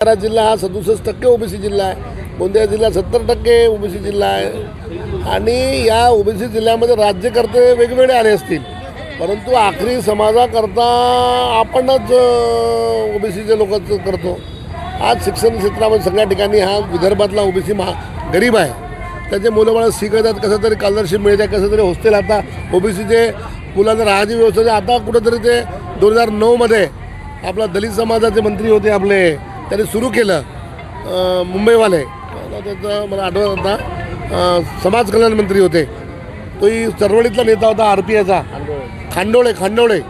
सातारा जिल्हा हा सदुसष्ट टक्के ओबीसी जिल्हा आहे. गोंदिया जिल्हा सत्तर टक्के ओबीसी जिल्हा आहे. आणि या ओबीसी जिल्ह्यामध्ये राज्यकर्ते वेगवेगळे आले असतील. परंतु आखरी समाजाकरता आपणच ओबीसीचे लोक करतो. आज शिक्षण क्षेत्रामध्ये सगळ्या ठिकाणी हा विदर्भातला ओबीसी महा गरीब आहे. त्याचे मुलं बाळं शिकतात कसं तरी स्कॉलरशिप मिळते कसं तरी हॉस्टेल आता ओबीसीचे मुलांना राहायची व्यवस्था आता कुठंतरी ते दोन हजार नऊमध्ये आपला दलित समाजाचे मंत्री होते आपले. त्यांनी सुरू केलं. मुंबईवाले. त्याचं मला आठवत होता. समाज कल्याण मंत्री होते. तोही चळवळीतला नेता होता आर पी एचा खांडोळे खांडोळे.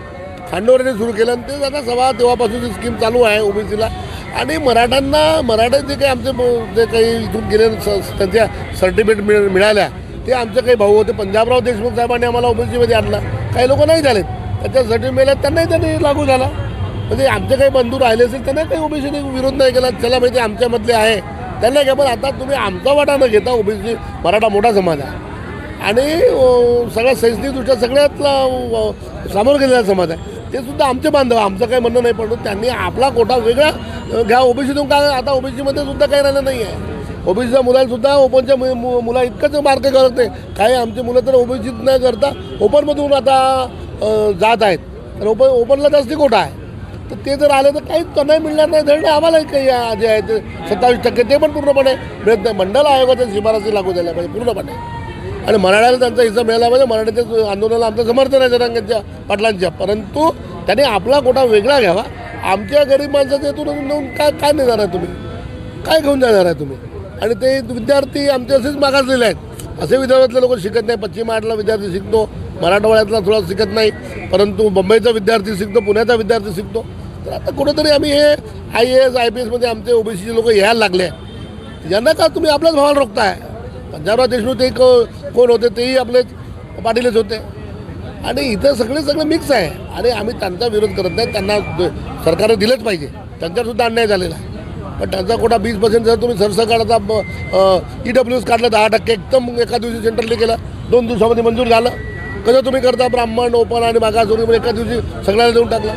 खांडोळेने सुरू केलं आणि ते आता सभा तेव्हापासून ती स्कीम चालू आहे ओबीसीला. आणि मराठ्यांना मराठे जे काही आमचे जे काही इथून गेले स- त्यांच्या सर्टिफिकेट मिळ मिळाल्या ते आमचे काही भाऊ होते. पंजाबराव देशमुख साहेबांनी आम्हाला ओबीसीमध्ये आणलं. काही लोक नाही झालेत. त्याच्या सर्टिफिकेट मिळाल्या त्यांनाही त्यांनी लागू झाला. म्हणजे आमचे काही बंधू राहिले असेल त्यांना काही ओबीसीने विरोध नाही केला. चला माहिती आमच्यामधले आहे. त्यांना घ्या पण आता तुम्ही आमचा वाटा न घेता ओबीसी मराठा मोठा समाज आहे. आणि सगळ्या सगळ्यात शैक्षणिकदृष्ट्या सगळ्यातला सामोरं गेलेला समाज आहे. ते सुद्धा आमचे बांधव आमचं काही म्हणणं नाही पडलं त्यांनी आपला कोटा वेगळा घ्या. ओबीसीतून काय आता ओबीसीमध्ये सुद्धा काही राहिलं नाही आहे ओबीसीच्या मुलांसुद्धा ओपनच्या मु- मु- मुला इतकंच मार्क करत नाही काही आमची मुलं तर ओबीसीत न करता ओपनमधून आता जात आहेत. तर ओपन ओपनला जास्ती कोटा आहे. तर ते जर आले तर काहीच तर नाही मिळणार नाही. धड आम्हालाही काही आधी जे आहे ते सत्तावीस टक्के ते पण पूर्णपणे मिळत नाही. मंडल आयोगाच्या शिफारसी लागू झाल्या पाहिजे पूर्णपणे. आणि मराठ्याला त्यांचा हिस्सा मिळाला पाहिजे. मराठ्याच्या आंदोलनाला आमचं समर्थन आहे जरांगांच्या पाटलांच्या. परंतु त्यांनी आपला कोटा वेगळा घ्यावा. आमच्या गरीब माणसाच्या इथून नेऊन काय काय नेणार आहे तुम्ही? काय घेऊन जाणार आहे तुम्ही? आणि ते विद्यार्थी आमचे असेच मागासलेले आहेत. असे विदर्भातले लोक शिकत नाही. पश्चिम महाराष्ट्रातला विद्यार्थी शिकतो. मराठवाड्यातला थोडा शिकत नाही. परंतु मुंबईचा विद्यार्थी शिकतो पुण्याचा विद्यार्थी शिकतो. तर आता कुठेतरी आम्ही हे I A S I P एसमध्ये आमचे ओबीसीचे लोक यायला लागले यांना का तुम्ही आपल्याच भावाला रोखताय? पंजाबराव देशमुख ते को- कोण होते तेही आपले पाटीलच होते. आणि इथं सगळे सगळे मिक्स आहे. आणि आम्ही त्यांचा विरोध करत नाही. त्यांना सरकारनं सरकारने दिलंच पाहिजे. त्यांच्यासुद्धा अन्याय झालेला आहे. पण त्यांचा कोटा वीस पर्सेंट जर तुम्ही सरसकाळचा ई डब्ल्यू एस काढलं दहा टक्के एकदम एका दिवशी सेंट्रलने केलं. दोन दिवसामध्ये मंजूर झालं. कसं तुम्ही करता? ब्राह्मण ओपन आणि मागासवर्गीय एका दिवशी सगळ्याला देऊन टाकलं.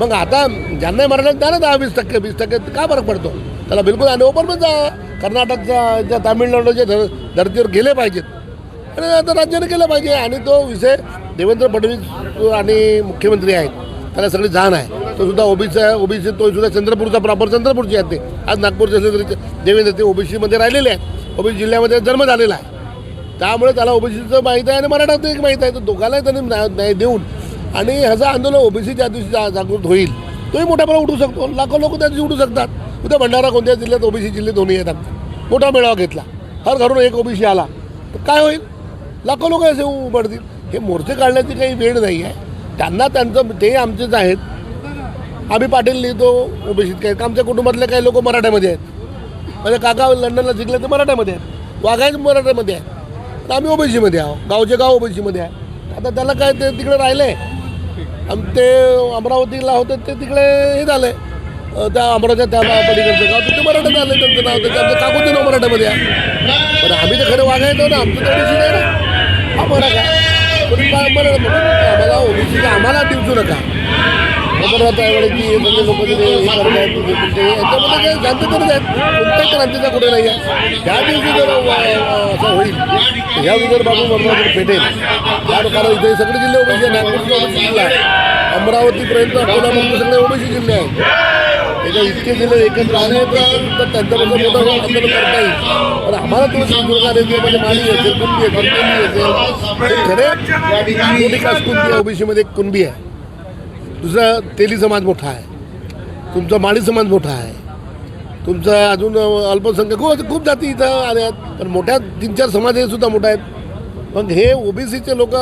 मग आता ज्यांना मराठा त्यांना दहा वीस टक्के वीस टक्के का फरक पडतो? त्याला बिलकुल आणि ओपन पण जा. कर्नाटकच्या तामिळनाडूच्या धर धर्तीवर गेले पाहिजेत. आणि आता राज्याने केलं पाहिजे. आणि तो विषय देवेंद्र फडणवीस आणि मुख्यमंत्री आहेत. त्याला सगळी जाण आहे. तो सुद्धा ओबीसी आहे. ओबीसी तो सुद्धा चंद्रपूरचा प्रॉपर चंद्रपूरची आहेत ते. आज नागपूरचे असले तरी ते देवेंद्र ते ओबीसीमध्ये राहिलेले आहेत. ओबीसी जिल्ह्यामध्ये जन्म झालेला आहे. त्यामुळे त्याला ओबीसीचं माहीत आहे आणि मराठाचं एक माहीत आहे. तर दोघांनाही त्यांनी न्याय न्याय देऊन आणि ह्याचं आंदोलन ओबीसी ज्या दिवशी जा जागृत होईल तोही मोठ्या प्रमाणात उठू शकतो. लाखो लोक त्या दिवशी उठू शकतात. उद्या भंडारा कोणत्या जिल्ह्यात ओबीसी जिल्हे दोन्ही येतात? मोठा मेळावा घेतला. हर घरून एक ओबीसी आला. तर काय होईल? लाखो लोक असे उमडतील हे मोर्चे काढण्याची काही वेळ नाही आहे. त्यांना त्यांचं ते आमचेच आहेत. आम्ही पाटील लिहितो ओबीसीत काय आमच्या कुटुंबातले काही लोक मराठ्यामध्ये आहेत. म्हणजे काका लंडनला शिकले ते मराठ्यामध्ये आहेत. वाघायच मराठ्यामध्ये आहे तर आम्ही ओबीसीमध्ये आहो गावचे गाव ओबीसीमध्ये आहे. आता त्याला काय ते तिकडे राहिले आणि ते अमरावतीला होते ते तिकडे हे झाले आहे त्या अमरावतीच्या त्या पलीकडचं गाव तिथे मराठ्यात आले त्यांचं नाव. त्याचं आमचं काकूचं नाव मराठ्यामध्ये आहे. पण आम्ही तर खरं वाघायचं ना आमचं तर ओबीसी नाही ना. हा मराठा आम्हाला ओबीसीला आम्हाला दिवसू नका. की सगळे लोक हे करत आहेत याच्यामध्ये काय शांत करत आहेत कोणत्याही क्रांतीचा कुठे नाही आहे. त्या दिवशी जर असं होईल ह्या विदर्भातून वरनं जर त्या लोकांना इथे सगळे जिल्हे ओबीसी नागपूरचे ओबीसी जिल्हा आहे. अमरावतीपर्यंत अकोलापर्यंत सगळे ओबीसी जिल्हे आहेत. त्याच्या इतके जिल्हे एकत्र आले तर त्यांच्याबद्दल मोठं आंदोलन करता येईल. पण आम्हाला तुम्ही सिंधुदुर्गात येते म्हणजे माळी असेल कुणबी असेल केली असेल खरे विकास कास्ट कुणबी ओबीसीमध्ये कुणबी आहे. तुझा तेली समाज मोठा आहे. तुमचा माळी समाज मोठा आहे. तुमचा अजून अल्पसंख्याक खूप खूप जाती इथं आल्या आहेत. पण मोठ्या तीन चार समाज हे सुद्धा मोठा आहेत. मग हे ओबीसीचे लोक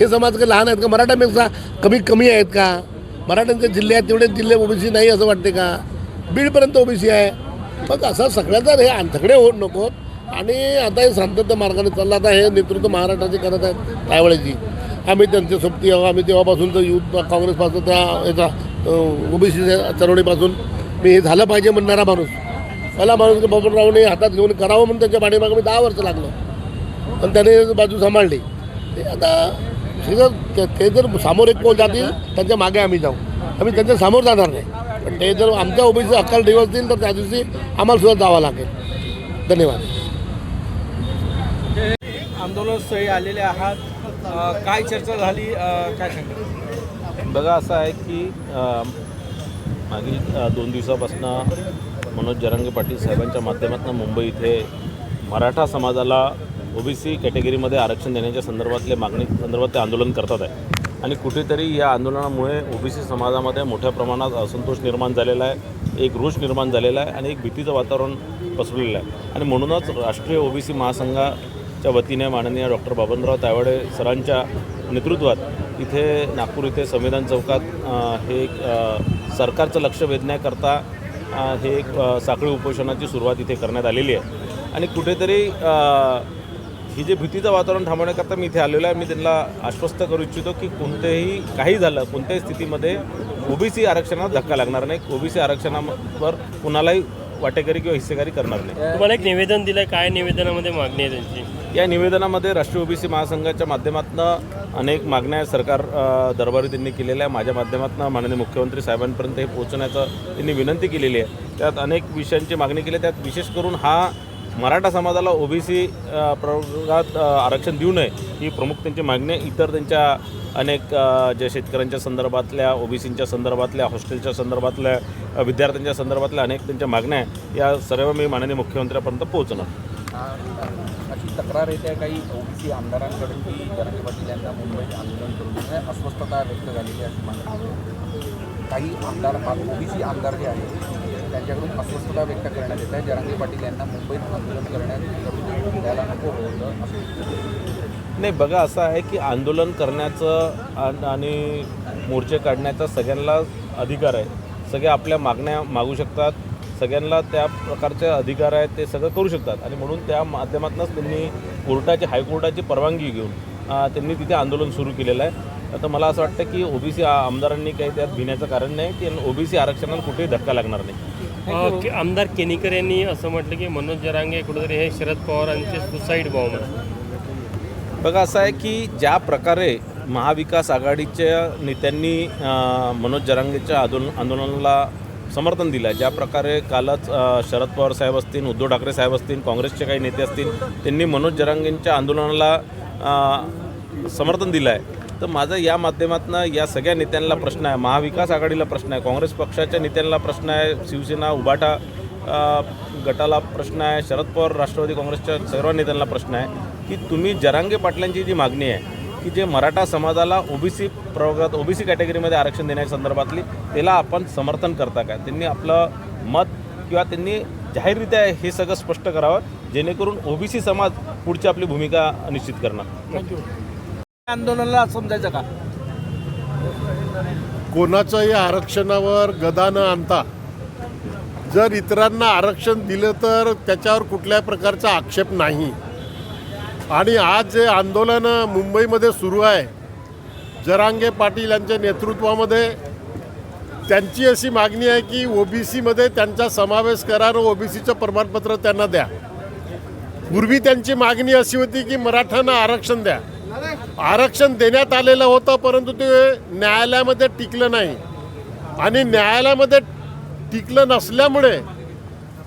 हे समाज काही लहान आहेत का? मराठ्यापेक्षा कमी कमी आहेत का? मराठ्यांचे जिल्हे आहेत तेवढे जिल्हे ओबीसी नाही असं वाटते का? बीडपर्यंत ओबीसी आहे. मग असा सगळ्याचा हे आंधकडे होत नको. आणि आता हे शांतता मार्गाने चाललं आता हे नेतृत्व महाराष्ट्राचे करत आहेत त्यावेळेची. आम्ही त्यांच्या सोबती आहोत. आम्ही तेव्हापासून तर युथ काँग्रेसपासून त्या याचा ओबीसी चळवळीपासून. मी हे झालं पाहिजे म्हणणारा माणूस. मला माणूस बबनरावने हातात घेऊन करावं म्हणून त्यांच्या पाठीमागे मी दहा वर्ष लागलो. पण त्याने बाजू सांभाळली. ते आता हे जर ते- ते जर समोर एक कोण जातील त्यांच्या मागे आम्ही जाऊ. आम्ही त्यांच्यासमोर जाणार नाही. पण ते जर आमच्या ओबीसी अक्कल दिवसतील तर त्या दिवशी आम्हाला सुद्धा जावं लागेल. धन्यवाद. आंदोलनस्थळी आलेले आहात. काय चर्चा झाली? काय सांगा बघा असं आहे की मागील दोन दिवसापासून मनोज जरांगे पाटील साहेबांच्या माध्यमातून मुंबई इथे मराठा समाजाला ओबीसी कॅटेगरीमध्ये आरक्षण देण्याच्या संदर्भातले मागणी संदर्भात ते आंदोलन करतात आहे. आणि कुठेतरी या आंदोलनामुळे ओबीसी समाजामध्ये मोठ्या प्रमाणात असंतोष निर्माण झालेला आहे एक रोष निर्माण झालेला आहे आणि एक भीतीचं वातावरण पसरलेलं आहे. आणि म्हणूनच राष्ट्रीय ओबीसी महासंघाच्या वतीने माननीय डॉक्टर बाबनराव तायवाडे सरांच्या नेतृत्वात इथे नागपूर इथे संविधान चौकात हे एक सरकारचं लक्ष वेधण्याकरता हे एक साखळी उपोषणाची सुरुवात इथे करण्यात आलेली आहे. आणि कुठेतरी ही जे भीतीचं वातावरण थांबवण्याकरता मी इथे आलेलो आहे मी त्यांना आश्वस्त करू इच्छितो की कोणतेही काही झालं कोणत्याही स्थितीमध्ये ओबीसी आरक्षणाला धक्का लागणार नाही ओबीसी आरक्षणावर कुणालाही वाटेकरी किंवा हिस्सेगारी करणार नाही. तुम्हाला एक निवेदन दिलंय काय निवेदनामध्ये मागणी आहे त्यांची? या निवेदनामध्ये राष्ट्रीय ओबीसी महासंघाच्या माध्यमातून अनेक मागण्या सरकार दरबारी त्यांनी केलेल्या आहे. माझ्या माध्यमातून माननीय मुख्यमंत्री साहेबांपर्यंत हे पोहोचण्याचं त्यांनी विनंती केलेली आहे. त्यात अनेक विषयांची मागणी केली. त्यात विशेष करून हा मराठा समाजाला ओबीसी प्रवर्गात आरक्षण देऊ नये ही प्रमुख त्यांची मागणी आहे. इतर त्यांच्या अनेक ज्या शेतकऱ्यांच्या संदर्भातल्या ओबीसींच्या संदर्भातल्या हॉस्टेलच्या संदर्भातल्या विद्यार्थ्यांच्या संदर्भातल्या अनेक त्यांच्या मागण्या आहे या सर्व मी माननीय मुख्यमंत्र्यापर्यंत पोहोचणार. अशी तक्रार येते काही ओबीसी आमदारांकडून की जरांगे पाटील यांना मुंबईत आंदोलन करून अस्वस्थता व्यक्त झालेली अशी मागणी आहे. काही आमदार ओबीसी आमदार जे आहेत त्यांच्याकडून अस्वस्थता व्यक्त करण्यात येत आहे. जरांगे पाटील यांना मुंबईत आंदोलन करण्यात द्यायला नको होतं नाही बघा असं आहे की आंदोलन करण्याचं आणि मोर्चे काढण्याचा सगळ्यांना अधिकार आहे. सगळे आपल्या मागण्या मागू शकतात. सगळ्यांना त्या प्रकारचे अधिकार आहेत ते सगळं करू शकतात. आणि म्हणून त्या माध्यमातूनच त्यांनी कोर्टाची हायकोर्टाची परवानगी घेऊन त्यांनी तिथे आंदोलन सुरू केलेलं आहे. आता मला असं वाटतं की ओबीसी आमदारांनी काही त्यात भिण्याचं कारण नाही की ओबीसी आरक्षणाला कुठेही धक्का लागणार नाही. आमदार केनीकर यांनी असं म्हटलं की मनोज जरांगे कुठेतरी हे शरद पवारांचे सुसाईड बॉम्ब बघा असं आहे की ज्या प्रकारे महाविकास आघाडीच्या नेत्यांनी मनोज जरांगेच्या आंदोलन आंदोलनाला समर्थन दिलं आहे ज्या प्रकारे कालच शरद पवार साहेब असतील उद्धव ठाकरे साहेब असतील काँग्रेसचे काही नेते असतील त्यांनी मनोज जरांगेंच्या आंदोलनाला समर्थन दिलं आहे तर माझं या माध्यमातून या सगळ्या नेत्यांना प्रश्न आहे. महाविकास आघाडीला प्रश्न आहे. काँग्रेस पक्षाच्या नेत्यांना प्रश्न आहे. शिवसेना उबाटा गटाला प्रश्न आहे. शरद पवार राष्ट्रवादी काँग्रेसच्या सर्व नेत्यांना प्रश्न आहे. की तुम्ही जरांगे पाटलांची जी मागणी आहे की जे मराठा समाजाला ओबीसी प्रवर्गात ओबीसी कॅटेगरीमध्ये आरक्षण देण्याच्या संदर्भातली त्याला आपण समर्थन करता काय? त्यांनी आपलं मत किंवा त्यांनी जाहीररित्या हे सगळं स्पष्ट करावं जेणेकरून ओबीसी समाज पुढची आपली भूमिका निश्चित करणार. आंदोलनाला समजायचं का? कोणाच्याही आरक्षणावर गदा न आणता जर इतरांना आरक्षण दिलं तर त्याच्यावर कुठल्याही प्रकारचा आक्षेप नाही. आणि आज जे आंदोलन मुंबईमध्ये सुरू आहे जरांगे पाटील यांच्या नेतृत्वामध्ये त्यांची अशी मागणी आहे की ओबीसीमध्ये त्यांचा समावेश करा आणि ओबीसीचं प्रमाणपत्र त्यांना द्या. पूर्वी त्यांची मागणी अशी होती की मराठ्यांना आरक्षण द्या. आरक्षण देण्यात आलेलं होतं परंतु ते न्यायालयामध्ये टिकलं नाही. आणि न्यायालयामध्ये टिकलं नसल्यामुळे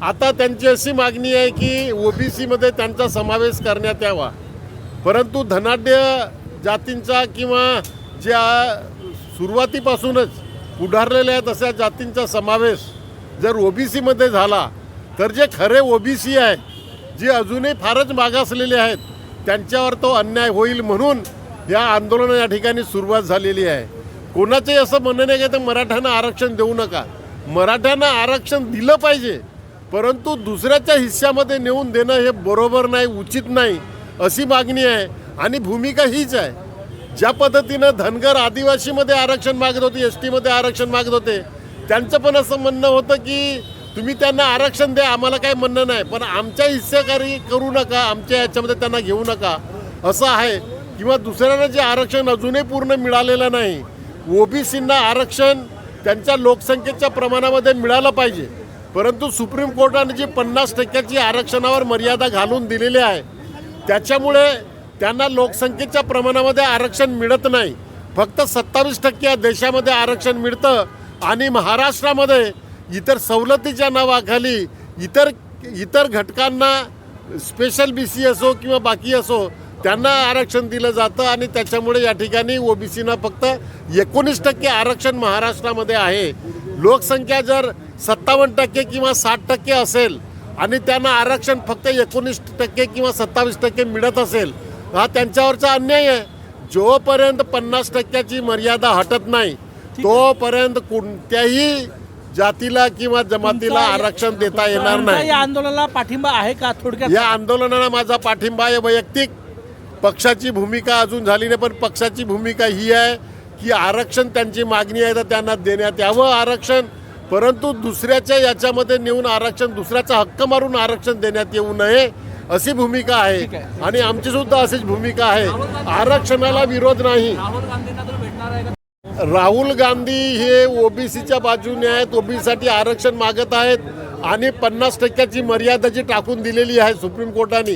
आता त्यांची अशी मागणी आहे की ओबीसीमध्ये त्यांचा समावेश करण्यात यावा. परंतु धनाढ्य जातींचा किंवा ज्या सुरुवातीपासूनच पुढारलेल्या आहेत अशा जातींचा समावेश जर ओबीसीमध्ये झाला तर जे खरे ओबीसी आहेत जे अजूनही फारच मागासलेले आहेत त्यांच्यावर तो अन्याय होईल म्हणून या आंदोलन या ठिकाणी सुरुवात झालेली आहे. कोणाचंही असं म्हणणं नाही की तर मराठ्यांना आरक्षण देऊ नका. मराठ्यांना आरक्षण दिलं पाहिजे परंतु दुसऱ्याच्या हिस्स्यामध्ये नेऊन देणं हे बरोबर नाही उचित नाही अशी मागणी आहे आणि भूमिका हीच आहे. ज्या पद्धतीनं धनगर आदिवासीमध्ये आरक्षण मागत होते एस टीमध्ये आरक्षण मागत होते त्यांचं पण असं म्हणणं होतं की तुम्ही त्यांना आरक्षण द्या आम्हाला काही म्हणणं नाही पण आमच्या हिस्सेकारी करू नका आमच्या याच्यामध्ये त्यांना घेऊ नका असं आहे. किंवा दुसऱ्यांना जे आरक्षण अजूनही पूर्ण मिळालेलं नाही ओबीसींना आरक्षण त्यांच्या लोकसंख्येच्या प्रमाणामध्ये मिळालं पाहिजे. परंतु सुप्रीम कोर्टाने जी पन्नास टक्क्याची आरक्षणावर मर्यादा घालून दिलेली आहे त्याच्यामुळे त्यांना लोकसंख्येच्या प्रमाणामध्ये आरक्षण मिळत नाही. फक्त सत्तावीस टक्के या देशामध्ये आरक्षण मिळतं आणि महाराष्ट्रामध्ये इतर सवलतीच्या नावाखाली इतर इतर घटकांना स्पेशल बी सी असो किंवा बाकी असो त्यांना आरक्षण दिलं जातं आणि त्याच्यामुळे या ठिकाणी ओबीसीना फक्त एकोणीस टक्के आरक्षण महाराष्ट्रामध्ये आहे. लोकसंख्या जर सत्तावन्न टक्के किंवा साठ टक्के असेल आणि त्यांना आरक्षण फक्त एकोणीस टक्के किंवा सत्तावीस टक्के मिळत असेल हा त्यांच्यावरचा अन्याय आहे. जोपर्यंत पन्नास टक्क्याची मर्यादा हटत नाही तोपर्यंत कोणत्याही जातीला किंवा जमातीला आरक्षण देता येणार नाही. या आंदोलनाला पाठिंबा आहे का थोडक्यात? या आंदोलनाला माझा पाठिंबा आहे वैयक्तिक. पक्षाची भूमिका अजून झाली नाही पण पक्षाची भूमिका ही आहे की आरक्षण त्यांची मागणी आहे तर त्यांना देण्यात यावं आरक्षण. परंतु दुसऱ्याच्या याच्यामध्ये नेऊन आरक्षण दुसऱ्याचा हक्क मारून आरक्षण देण्यात येऊ नये अशी भूमिका आहे. आणि आमची सुद्धा अशीच भूमिका आहे. आरक्षणाला विरोध नाही. राहुल गांधी हे ओबीसीच्या बाजूने आहेत. ओबीसीसाठी आरक्षण मागत आहेत. आणि पन्नास टक्क्याची मर्यादा जी टाकून दिलेली आहे सुप्रीम कोर्टाने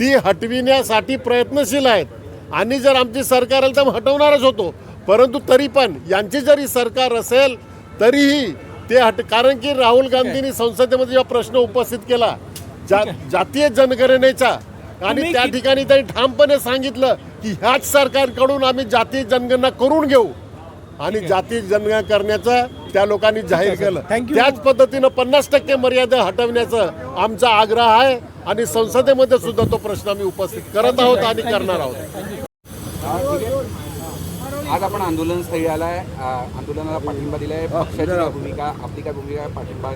ती हटविण्यासाठी प्रयत्नशील आहेत. आणि जर आमची सरकार आली तर हटवणारच होतो. परंतु तरी पण यांची जरी सरकार असेल तरीही ते हट कारण की राहुल गांधींनी संसदेमध्ये जेव्हा प्रश्न उपस्थित केला. जा जातीय जनगणनेचा. आणि त्या ठिकाणी त्यांनी ठामपणे सांगितलं की ह्याच सरकारकडून आम्ही जातीय जनगणना करून घेऊ. आणि जाती जनगणना करण्याचं त्या लोकांनी जाहीर केलं. Thank you. त्याच पद्धतीनं पन्नास टक्के मर्यादा हटवण्याचं आमचा आग्रह आहे. आणि संसदेमध्ये सुद्धा तो प्रश्न आम्ही उपस्थित करत आहोत आणि करणार आहोत. आज आपण आंदोलनस्थळी आलाय. आ, आंदोलनाला पाठिंबा दिलाय. पक्षाची काय भूमिका आपली काय भूमिका आहे पाठिंबा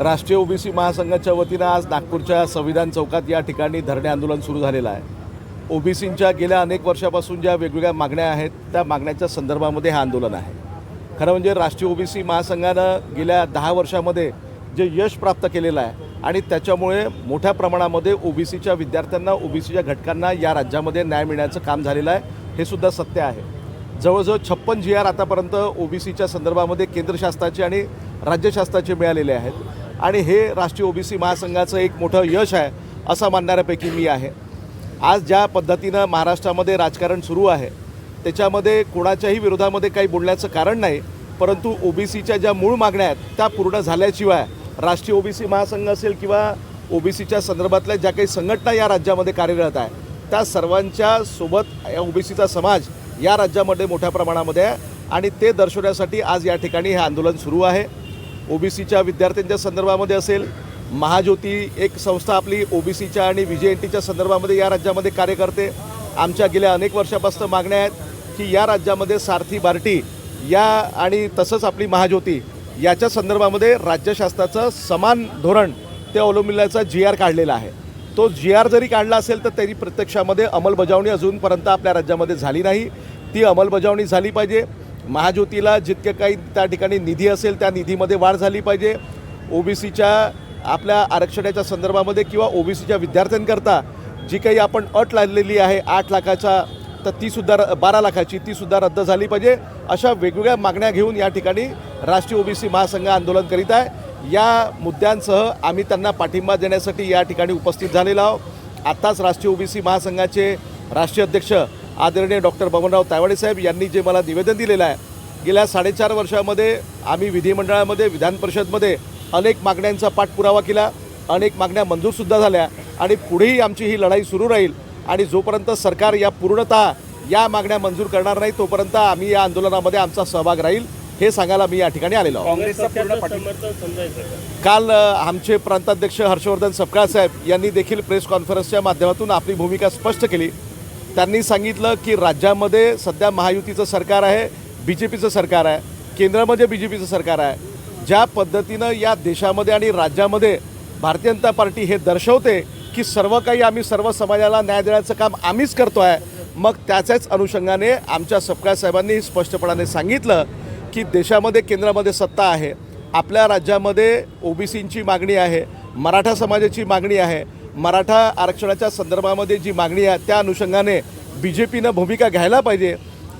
राष्ट्रीय ओबीसी महासंघाच्या वतीनं आज नागपूरच्या संविधान चौकात या ठिकाणी धरणे आंदोलन सुरू झालेलं आहे. ओबीसींच्या गेल्या अनेक वर्षापासून ज्या वेगवेगळ्या मागण्या आहेत त्या मागण्याच्या संदर्भामध्ये हे आंदोलन आहे. खरं म्हणजे राष्ट्रीय ओबीसी महासंघानं गेल्या दहा वर्षामध्ये जे यश प्राप्त केलेलं आहे आणि त्याच्यामुळे मोठ्या प्रमाणामध्ये ओबीसीच्या विद्यार्थ्यांना ओबीसीच्या घटकांना या राज्यामध्ये न्याय मिळण्याचं काम झालेलं आहे हे सुद्धा सत्य आहे. जवळजवळ छप्पन जी आर आतापर्यंत ओबीसीच्या संदर्भामध्ये केंद्र शासनाचे आणि राज्य शासनाचे मिळालेले आहेत. आणि हे राष्ट्रीय ओबीसी महासंघाचं एक मोठं यश आहे असं मानणाऱ्यापैकी मी आहे. आज ज्या पद्धतीनं महाराष्ट्रामध्ये राजकारण सुरू आहे त्याच्यामध्ये कोणाच्याही विरोधामध्ये काही बोलण्याचं कारण नाही परंतु ओबीसीच्या ज्या मूळ मागण्या आहेत त्या पूर्ण झाल्याशिवाय राष्ट्रीय ओबीसी महासंघ असेल किंवा ओबीसीच्या संदर्भातल्या ज्या काही संघटना या राज्यामध्ये कार्यरत आहे त्या सर्वांच्या सोबत ओबीसीचा समाज या राज्यामध्ये मोठ्या प्रमाणामध्ये आहे आणि ते दर्शवण्यासाठी आज या ठिकाणी हे आंदोलन सुरू आहे. ओबीसीच्या विद्यार्थ्यांच्या संदर्भामध्ये असेल महाज्योती एक संस्था आपली ओबीसीच्या आणि व्ही जे एन टीच्या संदर्भामध्ये या राज्यामध्ये कार्य करते. आमच्या गेल्या अनेक वर्षापासून मागण्या आहेत की या राज्यामध्ये सारथी बार्टी या आणि तसंच आपली महाज्योती याच्या संदर्भामध्ये राज्य शासनाचं समान धोरण ते अवलंबिल्याचा जी आर काढलेला आहे. तो जी आर जरी काढला असेल तर त्याची प्रत्यक्षामध्ये अंमलबजावणी अजूनपर्यंत आपल्या राज्यामध्ये झाली नाही. ती अंमलबजावणी झाली पाहिजे. महाज्योतीला जितके काही त्या ठिकाणी निधी असेल त्या निधीमध्ये वाढ झाली पाहिजे. ओबीसीच्या आपल्या आरक्षणाच्या संदर्भामध्ये किंवा ओबीसीच्या विद्यार्थ्यांकरता जी काही आपण अट लादलेली आहे आठ लाखाचा तर तीसुद्धा र बारा लाखाची तीसुद्धा रद्द झाली पाहिजे. अशा वेगवेगळ्या मागण्या घेऊन या ठिकाणी राष्ट्रीय ओबीसी महासंघ आंदोलन करीत आहे. या मुद्द्यांसह आम्ही त्यांना पाठिंबा देण्यासाठी या ठिकाणी उपस्थित झालेलो आहोत. आत्ताच राष्ट्रीय ओबीसी महासंघाचे राष्ट्रीय अध्यक्ष आदरणीय डॉक्टर बबनराव तायवाडे साहेब यांनी जे मला निवेदन दिलेलं आहे गेल्या साडेचार वर्षामध्ये आम्ही विधिमंडळामध्ये विधान परिषदमध्ये अनेक मागण्यांचा पाठपुरावा केला अनेक मागण्या मंजूरसुद्धा झाल्या आणि पुढेही आमची ही लढाई सुरू राहील आणि जोपर्यंत सरकार या पूर्णतः या मागण्या मंजूर करणार नाही तोपर्यंत आम्ही या आंदोलनामध्ये आमचा सहभाग राहील हे सांगायला मी या ठिकाणी आलेलो? काल आमचे प्रांताध्यक्ष हर्षवर्धन सपकाळ साहेब यांनी देखील प्रेस कॉन्फरन्सच्या माध्यमातून आपली भूमिका स्पष्ट केली. त्यांनी सांगितलं की राज्यामध्ये सध्या महायुतीचं सरकार आहे बी जे पीचं सरकार आहे केंद्रामध्ये बी जे पीचं सरकार आहे. ज्या पद्धतीनं या देशामध्ये आणि राज्यामध्ये भारतीय जनता पार्टी हे दर्शवते की सर्व काही आम्ही सर्व समाजाला न्याय देण्याचं काम आम्हीच करतो आहे मग त्याच्याच अनुषंगाने आमच्या सपकाळ साहेबांनी स्पष्टपणाने सांगितलं की देशामध्ये केंद्रामध्ये सत्ता आहे आपल्या राज्यामध्ये ओबीसींची मागणी आहे मराठा समाजाची मागणी आहे मराठा आरक्षणाच्या संदर्भामध्ये जी मागणी आहे त्या अनुषंगाने बी जे पीनं भूमिका घ्यायला पाहिजे.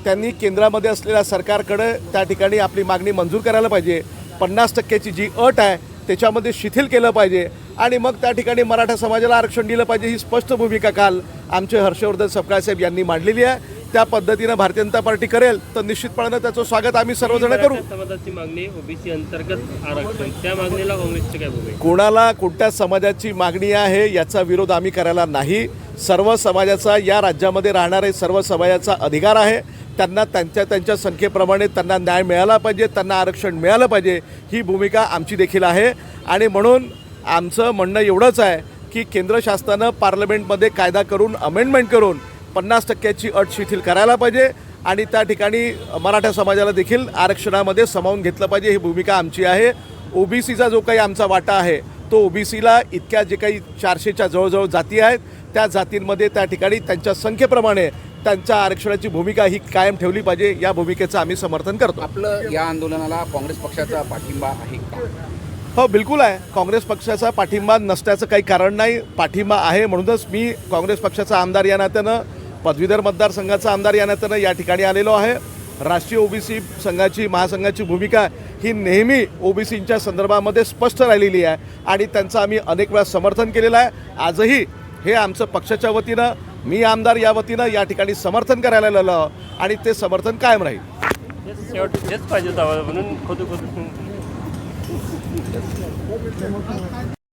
त्यांनी केंद्रामध्ये असलेल्या सरकारकडे त्या ठिकाणी आपली मागणी मंजूर करायला पाहिजे. पन्नास टक्क्याची जी अट आहे त्याच्यामध्ये शिथिल केलं पाहिजे. आणि मग त्या ठिकाणी मराठा समाजाला आरक्षण दिलं पाहिजे ही स्पष्ट भूमिका काल आमचे हर्षवर्धन सपकाळ साहेब यांनी मांडलेली आहे. त्या पद्धतीनं भारतीय जनता पार्टी करेल तर निश्चितपणानं त्याचं स्वागत आम्ही सर्वजण करू. समाजाची मागणी ओबीसी अंतर्गत आरक्षण. त्या मागणीला काँग्रेसची काय कोणाला कोणत्या समाजाची मागणी आहे याचा विरोध आम्ही करायला नाही. सर्व समाजाचा या राज्यामध्ये राहणारे सर्व समाजाचा अधिकार आहे. त्यांना त्यांच्या त्यांच्या संख्येप्रमाणे त्यांना न्याय मिळाला पाहिजे त्यांना आरक्षण मिळालं पाहिजे ही भूमिका आमची देखील आहे. आणि म्हणून आमचं म्हणणं एवढंच आहे की केंद्र शासनानं पार्लमेंटमध्ये कायदा करून अमेंडमेंट करून पन्नास टक्क्याची अट शिथिल करायला पाहिजे आणि त्या ठिकाणी मराठा समाजाला देखील आरक्षणामध्ये सामावून घेतलं पाहिजे. ही भूमिका आमची आहे. ओबीसीचा जो काही आमचा वाटा आहे तो ओबीसीला इतक्या जे काही चारशेच्या जवळजवळ जाती आहेत त्या जातींमध्ये त्या ठिकाणी त्यांच्या संख्येप्रमाणे त्यांच्या आरक्षणाची भूमिका ही कायम ठेवली पाहिजे. या भूमिकेचं आम्ही समर्थन करतो. आपलं या आंदोलनाला काँग्रेस पक्षाचा पाठिंबा आहे हो बिलकुल आहे. काँग्रेस पक्षाचा पाठिंबा नसण्याचं काही कारण नाही. पाठिंबा आहे म्हणूनच मी काँग्रेस पक्षाचा आमदार या नात्यानं पदवीधर मतदारसंघाचा आमदार या नात्यानं या ठिकाणी आलेलो आहे. राष्ट्रीय ओबीसी संघाची महासंघाची भूमिका ही नेहमी ओबीसींच्या संदर्भामध्ये स्पष्ट राहिलेली आहे आणि त्यांचं आम्ही अनेक वेळा समर्थन केलेलं आहे. आजही हे आमचं पक्षाच्या वतीनं मी आमदार या वतीनं या ठिकाणी समर्थन करायला लागलो आणि ते समर्थन कायम राहील. पाहिजे म्हणून